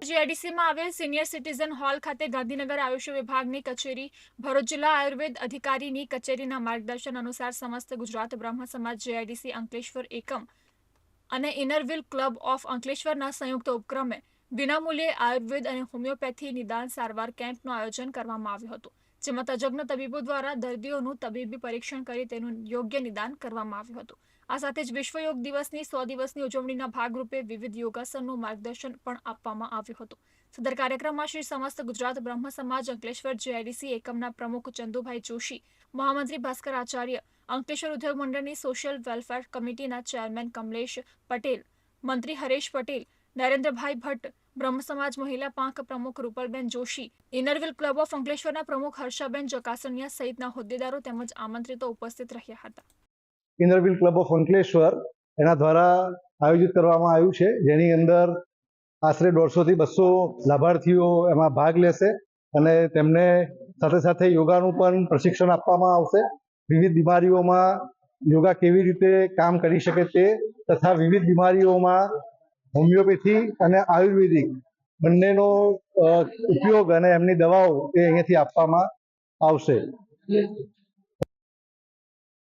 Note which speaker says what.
Speaker 1: જીઆઈડીસીમાં આવેલ senior citizen hall ખાતે ગાંધીનગર આયુષ વિભાગની કચેરી, ભરૂચ જિલ્લા આયુર્વેદ અધિકારીની કચેરીના માર્ગદર્શન અનુસાર સમસ્ત ગુજરાત બ્રહ્મ સમાજ જીઆઈડીસી અંકલેશ્વર એકમ અને ઇનરવિલ ક્લબ ઓફ અંકલેશ્વરના સંયુક્ત ઉપક્રમે વિનામૂલ્યે આયુર્વેદ અને હોમિયોપેથી નિદાન સારવાર કેમ્પનું આયોજન કરવામાં આવ્યું હતું, જેમાં તજજ્ઞ તબીબો દ્વારા દર્દીઓનું તબીબી પરીક્ષણ કરી તેનું યોગ્ય નિદાન કરવામાં આવ્યું હતું. આ સાથે જ વિશ્વ યોગ દિવસની સો દિવસની ઉજવણીના ભાગરૂપે વિવિધ યોગાસનનું માર્ગદર્શન પણ આપવામાં આવ્યું હતું. સદર કાર્યક્રમમાં શ્રી સમસ્ત ગુજરાત બ્રહ્મ સમાજ, અંકલેશ્વર જેઆઈડીસી એકમના પ્રમુખ ચંદુભાઈ જોશી, મહામંત્રી ભાસ્કર આચાર્ય, અંકલેશ્વર ઉદ્યોગ મંડળની સોશિયલ વેલફેર કમિટીના ચેરમેન કમલેશ પટેલ, મંત્રી હરેશ પટેલ નરેન્દ્રભાઈ ભટ્ટ, બ્રહ્મ સમાજ મહિલા પાંખ પ્રમુખ Rupalben Joshi, Inner Wheel club of અંકલેશ્વરના પ્રમુખ હર્ષાબેન જકાસનિયા સહિતના હોદ્દેદારો તેમજ આમંત્રિતો ઉપસ્થિત રહ્યા હતા.
Speaker 2: ઇનરવિલ ક્લબ ઓફ અંકલેશ્વર એના દ્વારા આયોજિત કરવામાં આવ્યું છે. જેની અંદર આશરે દોઢસોથી બસો લાભાર્થીઓ એમાં ભાગ લેશે અને તેમને સાથે સાથે યોગાનું પણ પ્રશિક્ષણ આપવામાં આવશે. વિવિધ બીમારીઓમાં યોગા કેવી રીતે કામ કરી શકે તે તથા વિવિધ બીમારીઓમાં હોમિયોપેથી અને આયુર્વેદિક બંનેનો ઉપયોગ અને એમની દવાઓ એ અહીંયાથી આપવામાં આવશે.